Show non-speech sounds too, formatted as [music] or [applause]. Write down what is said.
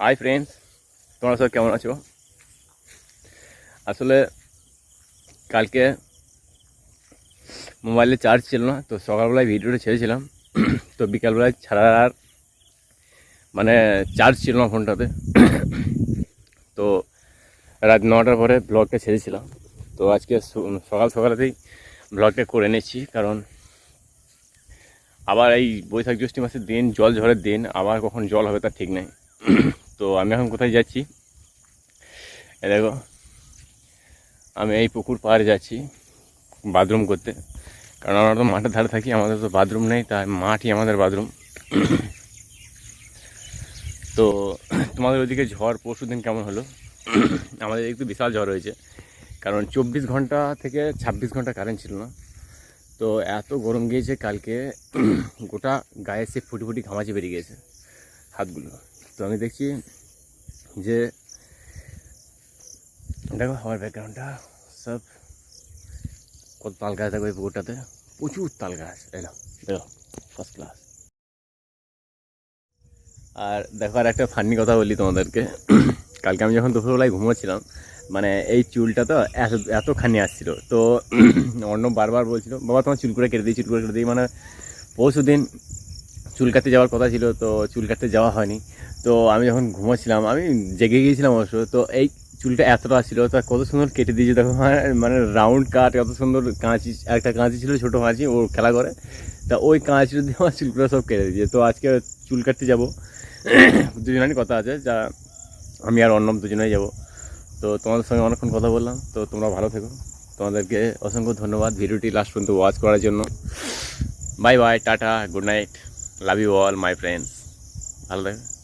Hi friends তোমরা সব কেমন আছো? আসলে কালকে মোবাইলে চার্জ ছিল না, তো সকালবেলায় ভিডিওটা ছেড়েছিলাম। তো বিকালবেলায় ছাড়ার আর মানে চার্জ ছিল না ফোনটাতে। তো রাত নটার পরে ব্লগটা ছেড়েছিলাম। তো আজকে সকাল সকালেতেই ব্লগটা করে নিচ্ছি কারণ আবার এই বৈশাখ জ্যৈষ্ঠ মাসের দিন, জল ঝড়ের দিন, আবার কখন জল হবে তার ঠিক নেই। তো আমি এখন কোথায় যাচ্ছি? দেখো, আমি এই পুকুর পাড়ে যাচ্ছি বাথরুম করতে। কারণ আমরা তো মাঠের ধারে থাকি, আমাদের তো বাথরুম নেই, তাই মাঠই আমাদের বাথরুম। তো তোমাদের ওইদিকে ঝড় পরশু দিন কেমন হলো? আমাদের একটু বিশাল ঝড় হয়েছে, কারণ চব্বিশ ঘণ্টা থেকে ছাব্বিশ ঘণ্টা কারেন্ট ছিল না। তো এত গরম গিয়েছে, কালকে গোটা গায়ে সে ফুটি ফুটি ঘামাচি বেরিয়ে গেছে হাতগুলো। তো আমি দেখছি যে, দেখো আমার ব্যাকগ্রাউন্ডটা সব কত তাল গাছ দেখো এই পুকুরটাতে? প্রচুর তাল গাছ এলো দেখো ফার্স্ট ক্লাস আর দেখো আর একটা ফান্নি কথা বলি তোমাদেরকে। কালকে আমি যখন দুপুরবেলায় ঘুমোচ্ছিলাম মানে এই চুলটা তো এত এতখানি আসছিল, তো [clears throat] অন্য বারবার বলছিল, বাবা, তোমার চুল করে কেটে দিই, চুল করে কেটে দিই। মানে পরশু দিন চুল কাটতে যাওয়ার কথা ছিল, তো চুল কাটতে যাওয়া হয়নি। তো আমি যখন ঘুমাচ্ছিলাম, আমি জেগে গিয়েছিলাম অবশ্য, তো এই চুলটা এতটা ছিল, তা কত সুন্দর কেটে দিয়েছে। দেখো মানে মানে রাউন্ড কাট কত সুন্দর কাঁচি, একটা কাঁচি ছিল, ছোটো কাঁচি, ও খেলা করে। তা ওই কাঁচিটা দিয়ে আমার চুলগুলো সব কেটে দিয়েছে। তো আজকে চুল কাটতে যাব। [coughs] দুজনেরই কথা আছে, যা আমি আর অন্যম দুজনেই যাব। তো তোমাদের সঙ্গে অনেকক্ষণ কথা বললাম, তো তোমরা ভালো থেকো। তোমাদেরকে অসংখ্য ধন্যবাদ ভিডিওটি লাস্ট পর্যন্ত ওয়াচ করার জন্য। Bye bye tata good night love you all my friends ভালো থাকো